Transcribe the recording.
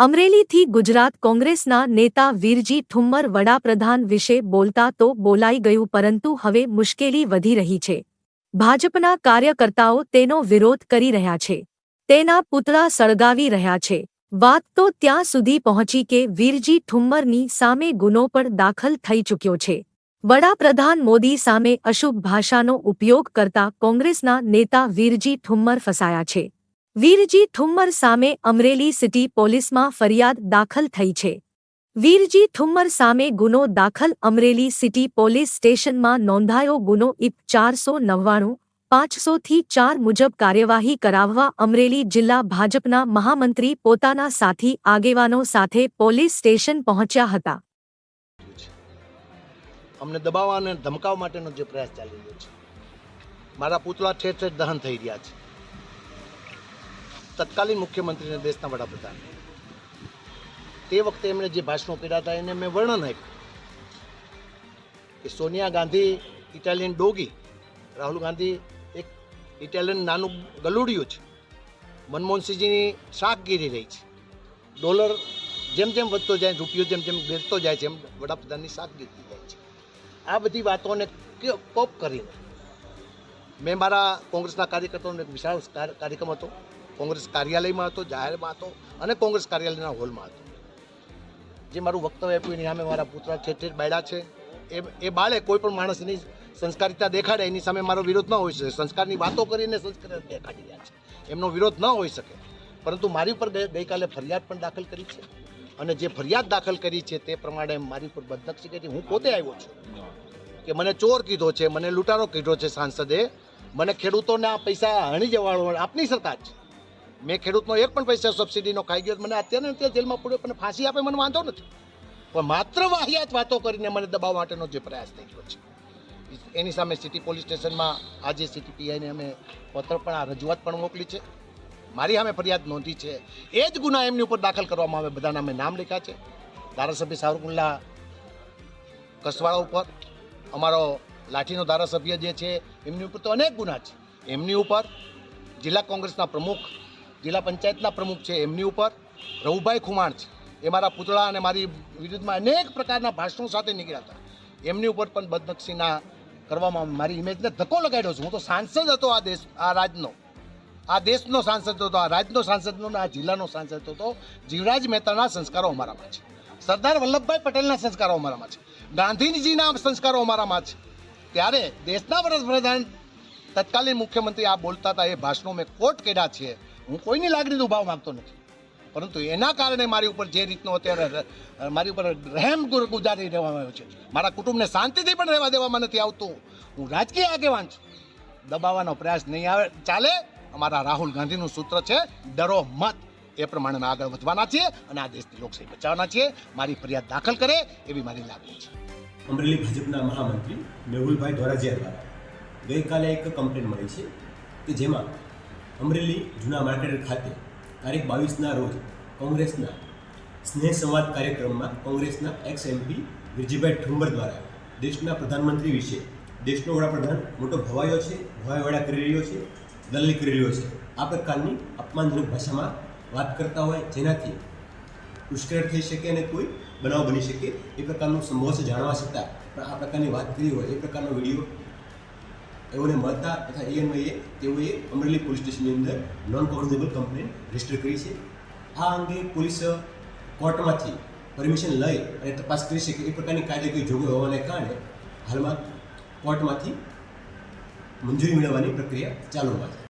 અમરેલીથી ગુજરાત કોંગ્રેસના નેતા વીરજી ઠુમ્મર વડાપ્રધાન વિશે બોલતા તો બોલાઈ ગયું પરંતુ હવે મુશ્કેલી વધી રહી છે. ભાજપના કાર્યકર્તાઓ તેનો વિરોધ કરી રહ્યા છે. તેના પૂતળા સળગાવી રહ્યા છે. વાત તો ત્યાં સુધી પહોંચી કે વીરજી ઠુમ્મરની સામે ગુનો પણ દાખલ થઈ ચૂક્યો છે. વડાપ્રધાન મોદી સામે અશુભ ભાષાનો ઉપયોગ કરતા કોંગ્રેસના નેતા વીરજી ઠુમ્મર ફસાયા છે. વીરજી ઠુમ્મર સામે અમરેલી સિટી પોલીસમાં ફરિયાદ દાખલ થઈ છે. વીરજી ઠુમ્મર સામે ગુનો દાખલ અમરેલી સિટી પોલીસ સ્ટેશનમાં નોંધાયો ગુનો ઇપ ચારસો નવ્વાણું પાંચસોથી ચાર મુજબ કાર્યવાહી કરાવવા અમરેલી જિલ્લા ભાજપના મહામંત્રી પોતાના સાથી આગેવાનો સાથે પોલીસ સ્ટેશન પહોંચ્યા હતા. અમને દબાવવા અને ધમકાવવા માટેનો જે પ્રયાસ ચાલી રહ્યો છે. મારા પૂતળા ઠેર ઠેર દહન થઈ રહ્યા છે. તત્કાલીન મુખ્યમંત્રીને દેશના વડાપ્રધાન. તે વખતે એમણે જે ભાષણો કર્યા હતા, એને મેં વર્ણન આપ્યું. કે સોનિયા ગાંધી, ઇટાલિયન ડોગી, રાહુલ ગાંધી એક ઇટાલિયન નાનું ગલુડિયું છે. મનમોહનસિંહજીની શાકગીરી રહી છે. ડોલર જેમ જેમ વધતો જાય, રૂપિયો જેમ જેમ ઘટતો જાય છે, એમ વડાપ્રધાનની શાકગીરી જાય છે. આ બધી વાતોને કોપ કરીને મેં મારા કોંગ્રેસના કાર્યકર્તાઓનો એક વિશાળ કાર્યક્રમ હતો. કોંગ્રેસ કાર્યાલયમાં હતો, જાહેરમાં હતો અને કોંગ્રેસ કાર્યાલયના હોલમાં હતો. જે મારું વક્તવ્ય આપ્યું, એની સામે મારા પુત્ર ઠેર બાળ્યા છે. એ એ બાળે કોઈ પણ માણસની સંસ્કારિતા દેખાડે, એની સામે મારો વિરોધ ન હોઈ શકે. સંસ્કારની વાતો કરીને સંસ્કાર દેખાડી રહ્યા છે. એમનો વિરોધ ન હોઈ શકે. પરંતુ મારી ઉપર ગઈ- ગઈકાલે ફરિયાદ પણ દાખલ કરી છે. અને જે ફરિયાદ દાખલ કરી છે તે પ્રમાણે મારી ઉપર બદનક્ષી કરી હું પોતે આવ્યો છું. કે મને ચોર કીધો છે, મને લૂંટારો કીધો છે સાંસદે. મને ખેડૂતોના પૈસા હણી જવાળો આપની સરકાર છે. મેં ખેડૂતનો એક પણ પૈસા સબસિડીનો ખાઈ ગયો, મને અત્યારે અત્યારે જેલમાં પૂર્યો પણ ફાંસી આપે મને વાંધો નથી. પણ માત્ર વાહિયાત વાતો કરીને મને દબાવવા માટેનો જે પ્રયાસ થઈ ગયો છે. એની સામે સિટી પોલીસ સ્ટેશનમાં આજે સિટી પીઆઈને અમે પત્ર પણ, આ રજૂઆત પણ મોકલી છે. મારી સામે ફરિયાદ નોંધી છે. એ જ ગુના એમની ઉપર દાખલ કરવામાં આવે, બધાના અમે નામ લખ્યા છે. ધારાસભ્ય સાવરકુંડલા કસવાળા ઉપર, અમારો લાઠીનો ધારાસભ્ય જે છે, એમની ઉપર તો અનેક ગુના છે. એમની ઉપર જિલ્લા કોંગ્રેસના પ્રમુખ જિલ્લા પંચાયતના પ્રમુખ છે, એમની ઉપર રઘુભાઈ ખુમાણ છે. એ મારા પુતળા અને મારી વિરુદ્ધમાં અનેક પ્રકારના ભાષણો સાથે નીકળ્યા હતા. એમની ઉપર પણ બદનક્ષીના કરવામાં મારી ઇમેજને ધક્કો લગાડ્યો છું. હું તો સાંસદ હતો આ દેશ, આ રાજનો. આ દેશનો સાંસદ હતો, આ રાજનો સાંસદનો અને આ જિલ્લાનો સાંસદ હતો. જીવરાજ મહેતાના સંસ્કારો અમારામાં છે. સરદાર વલ્લભભાઈ પટેલના સંસ્કારો અમારામાં છે. ગાંધીજીના સંસ્કારો અમારામાં છે. ત્યારે દેશના વડપ્રધાન તત્કાલીન મુખ્યમંત્રી આ બોલતા હતા એ ભાષણો મેં કોટ કર્યા છે. હું કોઈની લાગણી દુભાવ માંગતો નથી. પરંતુ એના કારણે મારી ઉપર જે રીતનો અત્યારે મારી ઉપર રહેમ ગુજારી રહેવામાં આવ્યો છે. મારા કુટુંબને શાંતિથી પણ રહેવા દેવામાં નથી આવતું. હું રાજકીય આગેવાન છું. દબાવવાનો પ્રયાસ નહીં આવે. ચાલે, અમારા રાહુલ ગાંધીનું સૂત્ર છે, ડરો મત. એ પ્રમાણે આગળ વધવાના છીએ અને આ દેશની લોકશાહી બચાવવાના છીએ. મારી ફરિયાદ દાખલ કરે એવી મારી લાગણી છે. અમરેલી ભાજપના મહામંત્રી મેહુલભાઈ ધોરાજીયા દ્વારા ગઈકાલે એક કમ્પ્લેન મળી છે કે જેમાં અમરેલી જૂના માર્કેટ ખાતે તારીખ બાવીસના રોજ કોંગ્રેસના સ્નેહ સંવાદ કાર્યક્રમમાં કોંગ્રેસના એક્સ એમપી વિરજીભાઈ ઠુંબર દ્વારા દેશના પ્રધાનમંત્રી વિશે દેશનો વડાપ્રધાન મોટો ભવાયો છે ભવાઈવાડા કરી રહ્યો છે દલીલ કરી રહ્યો છે. આ પ્રકારની અપમાનજનક ભાષામાં વાત કરતા હોય જેનાથી ઉશ્કેર થઈ શકે અને કોઈ બનાવ બની શકે એ પ્રકારનું સંભવ જાણવા છતાં. પણ આ પ્રકારની વાત કરી હોય, એ પ્રકારનો વીડિયો એઓને મળતા તથા એએનઆઈએ તેઓએ અમરેલી પોલીસ સ્ટેશનની અંદર નોન કોગ્નિઝેબલ કમ્પ્લેન રજિસ્ટર કરી છે. આ અંગે પોલીસ કોર્ટમાંથી પરમિશન લઈ અને તપાસ કરી શકે એ પ્રકારની કાયદાકીય જોગવાઈ હોવાને કારણે હાલમાં કોર્ટમાંથી મંજૂરી મેળવવાની પ્રક્રિયા ચાલુમાં છે